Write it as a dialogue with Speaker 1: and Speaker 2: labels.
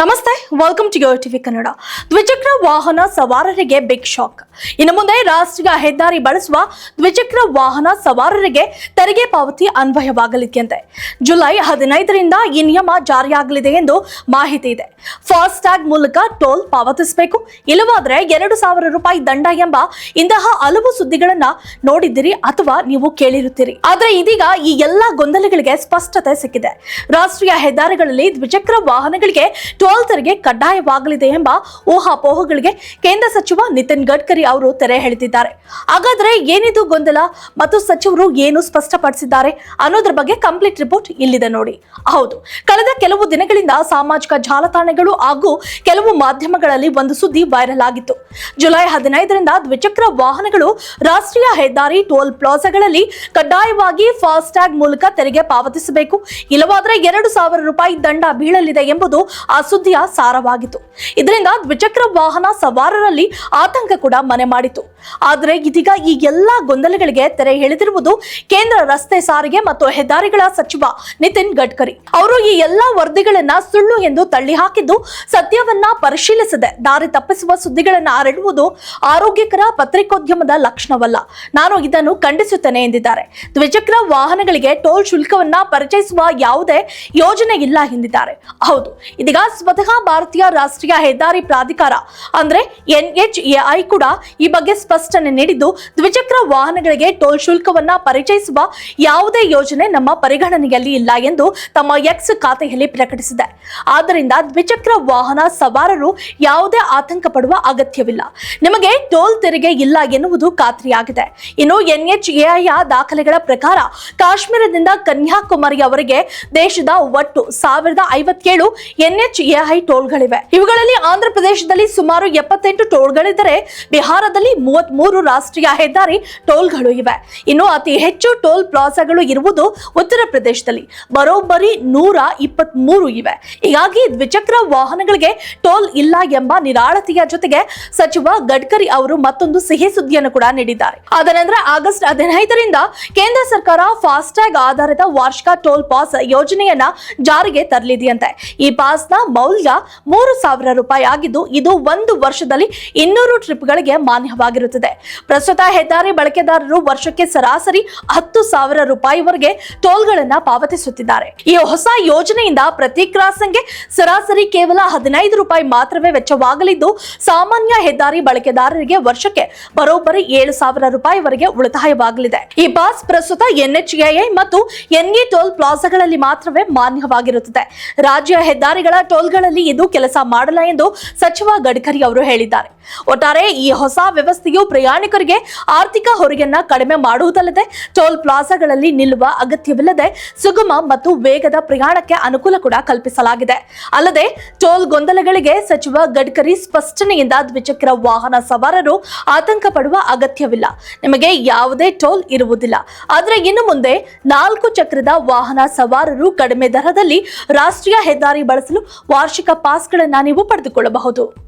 Speaker 1: ನಮಸ್ತೆ welcome to your TV Kannada. ದ್ವಿಚಕ್ರ ವಾಹನ ಸವಾರರಿಗೆ ಬಿಗ್ ಶಾಕ್ ಇನ್ನು ಮುಂದೆ ರಾಷ್ಟ್ರೀಯ ಹೆದ್ದಾರಿ ಬಳಸುವ ದ್ವಿಚಕ್ರ ವಾಹನ ಸವಾರರಿಗೆ ತೆರಿಗೆ ಪಾವತಿ ಅನ್ವಯವಾಗಲಿದೆಯಂತೆ. ಜುಲೈ ಹದಿನೈದರಿಂದ ಈ ನಿಯಮ ಜಾರಿಯಾಗಲಿದೆ ಎಂದು ಮಾಹಿತಿ ಇದೆ. ಫಾಸ್ಟ್ ಟ್ಯಾಗ್ ಮೂಲಕ ಟೋಲ್ ಪಾವತಿಸಬೇಕು. ಇಲ್ಲವಾದರೆ ಎರಡು ಸಾವಿರ ರೂಪಾಯಿ ದಂಡ ಎಂಬ ಇಂತಹ ಹಲವು ಸುದ್ದಿಗಳನ್ನ ನೋಡಿದ್ದೀರಿ ಅಥವಾ ನೀವು ಕೇಳಿರುತ್ತೀರಿ. ಆದ್ರೆ ಇದೀಗ ಈ ಎಲ್ಲಾ ಗೊಂದಲಗಳಿಗೆ ಸ್ಪಷ್ಟತೆ ಸಿಕ್ಕಿದೆ. ರಾಷ್ಟ್ರೀಯ ಹೆದ್ದಾರಿಗಳಲ್ಲಿ ದ್ವಿಚಕ್ರ ವಾಹನಗಳಿಗೆ ಟೋಲ್ ತೆರಿಗೆ ಕಡ್ಡಾಯವಾಗಲಿದೆ ಎಂಬ ಊಹಾಪೋಹಗಳಿಗೆ ಕೇಂದ್ರ ಸಚಿವ ನಿತಿನ್ ಗಡ್ಕರಿ ಅವರು ತೆರೆ ಎಳೆದಿದ್ದಾರೆ. ಹಾಗಾದ್ರೆ ಏನಿದು ಗೊಂದಲ ಮತ್ತು ಸಚಿವರು ಏನು ಸ್ಪಷ್ಟಪಡಿಸಿದ್ದಾರೆ ಅನ್ನೋದ್ರ ಬಗ್ಗೆ ಕಂಪ್ಲೀಟ್ ರಿಪೋರ್ಟ್ ಇಲ್ಲಿದೆ ನೋಡಿ. ಹೌದು, ಕಳೆದ ಕೆಲವು ದಿನಗಳಿಂದ ಸಾಮಾಜಿಕ ಜಾಲತಾಣಗಳು ಹಾಗೂ ಕೆಲವು ಮಾಧ್ಯಮಗಳಲ್ಲಿ ಒಂದು ಸುದ್ದಿ ವೈರಲ್ ಆಗಿತ್ತು. ಜುಲೈ ಹದಿನೈದರಿಂದ ದ್ವಿಚಕ್ರ ವಾಹನಗಳು ರಾಷ್ಟ್ರೀಯ ಹೆದ್ದಾರಿ ಟೋಲ್ ಪ್ಲಾಜಾಗಳಲ್ಲಿ ಕಡ್ಡಾಯವಾಗಿ ಫಾಸ್ಟ್ ಟ್ಯಾಗ್ ಮೂಲಕ ತೆರಿಗೆ ಪಾವತಿಸಬೇಕು. ಇಲ್ಲವಾದರೆ ಎರಡು ಸಾವಿರ ರೂಪಾಯಿ ದಂಡ ಬೀಳಲಿದೆ ಎಂಬುದು ಆ ಸುದ್ದಿಯ ಸಾರವಾಗಿತ್ತು. ಇದರಿಂದ ದ್ವಿಚಕ್ರ ವಾಹನ ಸವಾರರಲ್ಲಿ ಆತಂಕ ಕೂಡ ಮನೆ ಮಾಡಿತು ಆದರೆ ಇದೀಗ ಈ ಎಲ್ಲಾ ಗೊಂದಲಗಳಿಗೆ ತೆರೆ ಎಳೆದಿರುವುದು ಕೇಂದ್ರ ರಸ್ತೆ ಸಾರಿಗೆ ಮತ್ತು ಹೆದ್ದಾರಿಗಳ ಸಚಿವ ನಿತಿನ್ ಗಡ್ಕರಿ. ಅವರು ಈ ಎಲ್ಲಾ ವರದಿಗಳನ್ನ ಸುಳ್ಳು ಎಂದು ತಳ್ಳಿ ಹಾಕಿದ್ದು ಸತ್ಯವನ್ನ ಪರಿಶೀಲಿಸದೆ ದಾರಿ ತಪ್ಪಿಸುವ ಸುದ್ದಿಗಳನ್ನ ಹರಡುವುದು ಆರೋಗ್ಯಕರ ಪತ್ರಿಕೋದ್ಯಮದ ಲಕ್ಷಣವಲ್ಲ. ನಾನು ಇದನ್ನು ಖಂಡಿಸುತ್ತೇನೆ ಎಂದಿದ್ದಾರೆ. ದ್ವಿಚಕ್ರ ವಾಹನಗಳಿಗೆ ಟೋಲ್ ಶುಲ್ಕವನ್ನ ಪರಿಚಯಿಸುವ ಯಾವುದೇ ಯೋಜನೆ ಇಲ್ಲ ಎಂದಿದ್ದಾರೆ. ಹೌದು, ಇದೀಗ ಸ್ವತಃ ಭಾರತೀಯ ರಾಷ್ಟ್ರೀಯ ಹೆದ್ದಾರಿ ಪ್ರಾಧಿಕಾರ, ಅಂದ್ರೆ ಎನ್ಎಚ್ಎಐ ಕೂಡ ಈ ಬಗ್ಗೆ ಸ್ಪಷ್ಟನೆ ನೀಡಿದ್ದು, ದ್ವಿಚಕ್ರ ವಾಹನಗಳಿಗೆ ಟೋಲ್ ಶುಲ್ಕವನ್ನ ಪರಿಚಯಿಸುವ ಯಾವುದೇ ಯೋಜನೆ ನಮ್ಮ ಪರಿಗಣನೆಯಲ್ಲಿ ಇಲ್ಲ ಎಂದು ತಮ್ಮ ಎಕ್ಸ್ ಖಾತೆಯಲ್ಲಿ ಪ್ರಕಟಿಸಿದೆ. ಆದ್ದರಿಂದ ದ್ವಿಚಕ್ರ ವಾಹನ ಸವಾರರು ಯಾವುದೇ ಆತಂಕ ಪಡುವ ಅಗತ್ಯವಿಲ್ಲ. ನಿಮಗೆ ಟೋಲ್ ತೆರಿಗೆ ಇಲ್ಲ ಎನ್ನುವುದು ಖಾತ್ರಿಯಾಗಿದೆ. ಇನ್ನು ಎನ್ಎಚ್ಎಐಯ ದಾಖಲೆಗಳ ಪ್ರಕಾರ, ಕಾಶ್ಮೀರದಿಂದ ಕನ್ಯಾಕುಮಾರಿಯವರೆಗೆ ದೇಶದ ಒಟ್ಟು ಸಾವಿರದ ಐವತ್ತೇಳು ಎನ್ಎಚ್ಎಐ ಟೋಲ್ಗಳಿವೆ. ಇವುಗಳಲ್ಲಿ ಆಂಧ್ರ ಪ್ರದೇಶದಲ್ಲಿ ಸುಮಾರು ಎಪ್ಪತ್ತೆಂಟು ಟೋಲ್ಗಳಿದ್ದರೆ ಬಿಹಾರದಲ್ಲಿ ಮೂವತ್ತ್ ಮೂರು ರಾಷ್ಟ್ರೀಯ ಹೆದ್ದಾರಿ ಟೋಲ್ಗಳು ಇವೆ. ಇನ್ನು ಅತಿ ಹೆಚ್ಚು ಟೋಲ್ ಪ್ಲಾಜಾಗಳು ಇರುವುದು ಉತ್ತರ ಪ್ರದೇಶದಲ್ಲಿ. ಬರೋಬ್ಬರಿ ನೂರ ಇಪ್ಪತ್ತ್ ಮೂರು ಇವೆ. ಹೀಗಾಗಿ ದ್ವಿಚಕ್ರ ವಾಹನಗಳಿಗೆ ಟೋಲ್ ಇಲ್ಲ ಎಂಬ ನಿರಾಳತೆಯ ಜೊತೆಗೆ ಸಚಿವ ಗಡ್ಕರಿ ಅವರು ಮತ್ತೊಂದು ಸಿಹಿ ಸುದ್ದಿಯನ್ನು ಕೂಡ ನೀಡಿದ್ದಾರೆ. ಅದನಂತರ ಆಗಸ್ಟ್ ಹದಿನೈದರಿಂದ ಕೇಂದ್ರ ಸರ್ಕಾರ ಫಾಸ್ಟ್ಯಾಗ್ ಆಧಾರಿತ ವಾರ್ಷಿಕ ಟೋಲ್ ಪಾಸ್ ಯೋಜನೆಯನ್ನ ಜಾರಿಗೆ ತರಲಿದೆಯಂತೆ. ಈ ಪಾಸ್ನ ಮೌಲ್ಯ ಮೂರು ಸಾವಿರ ರೂಪಾಯಿ ಆಗಿದ್ದು ಇದು ಒಂದು ವರ್ಷದಲ್ಲಿ ಇನ್ನೂರು ಟ್ರಿಪ್ಗಳಿಗೆ ಮಾನ್ಯವಾಗಿರುತ್ತದೆ. ಪ್ರಸ್ತುತ ಹೆದ್ದಾರಿ ಬಳಕೆದಾರರು ವರ್ಷಕ್ಕೆ ಸರಾಸರಿ ಹತ್ತು ಸಾವಿರ ರೂಪಾಯಿವರೆಗೆ ಟೋಲ್ಗಳನ್ನು ಪಾವತಿಸುತ್ತಿದ್ದಾರೆ. ಈ ಹೊಸ ಯೋಜನೆಯಿಂದ ಪ್ರತಿ ಕ್ರಾಸಂಗೆ ಸರಾಸರಿ ಕೇವಲ ಹದಿನೈದು ರೂಪಾಯಿ ಮಾತ್ರವೇ ವೆಚ್ಚವಾಗಲಿದ್ದು, ಸಾಮಾನ್ಯ ಹೆದ್ದಾರಿ ಬಳಕೆದಾರರಿಗೆ ವರ್ಷಕ್ಕೆ ಬರೋಬ್ಬರಿ ಏಳು ಸಾವಿರ ರೂಪಾಯಿವರೆಗೆ ಉಳಿತಾಯವಾಗಲಿದೆ. ಈ ಪಾಸ್ ಪ್ರಸ್ತುತ ಎನ್ಎಚ್ಎಐ ಮತ್ತು ಎನ್ಇ ಟೋಲ್ ಪ್ಲಾಜಾಗಳಲ್ಲಿ ಮಾತ್ರವೇ ಮಾನ್ಯವಾಗಿರುತ್ತದೆ. ರಾಜ್ಯ ಹೆದ್ದಾರಿಗಳ ಟೋಲ್ಗಳಲ್ಲಿ ಇದು ಕೆಲಸ ಮಾಡಲ್ಲ ಎಂದು ಸಚಿವ ಗಡ್ಕರಿ ಅವರು ಹೇಳಿದ್ದಾರೆ. ಒಟ್ಟಾರೆ ಈ ಹೊಸ ವ್ಯವಸ್ಥೆಯು ಪ್ರಯಾಣಿಕರಿಗೆ ಆರ್ಥಿಕ ಹೊರೆಯನ್ನ ಕಡಿಮೆ ಮಾಡುವುದಲ್ಲದೆ ಟೋಲ್ ಪ್ಲಾಜಾಗಳಲ್ಲಿ ನಿಲ್ಲುವ ಅಗತ್ಯವಿಲ್ಲದೆ ಸುಗಮ ಮತ್ತು ವೇಗದ ಪ್ರಯಾಣಕ್ಕೆ ಅನುಕೂಲ ಕೂಡ ಕಲ್ಪಿಸಲಾಗಿದೆ. ಅಲ್ಲದೆ ಟೋಲ್ ಗೊಂದಲಗಳಿಗೆ ಸಚಿವ ಗಡ್ಕರಿ ಸ್ಪಷ್ಟನೆಯಿಂದ ದ್ವಿಚಕ್ರ ವಾಹನ ಸವಾರರು ಆತಂಕ ಪಡುವ ಅಗತ್ಯವಿಲ್ಲ. ನಿಮಗೆ ಯಾವುದೇ ಟೋಲ್ ಇರುವುದಿಲ್ಲ. ಆದರೆ ಇನ್ನು ಮುಂದೆ ನಾಲ್ಕು ಚಕ್ರದ ವಾಹನ ಸವಾರರು ಕಡಿಮೆ ದರದಲ್ಲಿ ರಾಷ್ಟ್ರೀಯ ಹೆದ್ದಾರಿ ಬಳಸಲು ವಾರ್ಷಿಕ ಪಾಸ್ಗಳನ್ನು ನೀವು ಪಡೆದುಕೊಳ್ಳಬಹುದು.